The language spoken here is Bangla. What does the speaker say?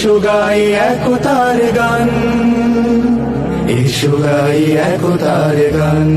এসো গাই একতার গান। এসো গাই একতার গান।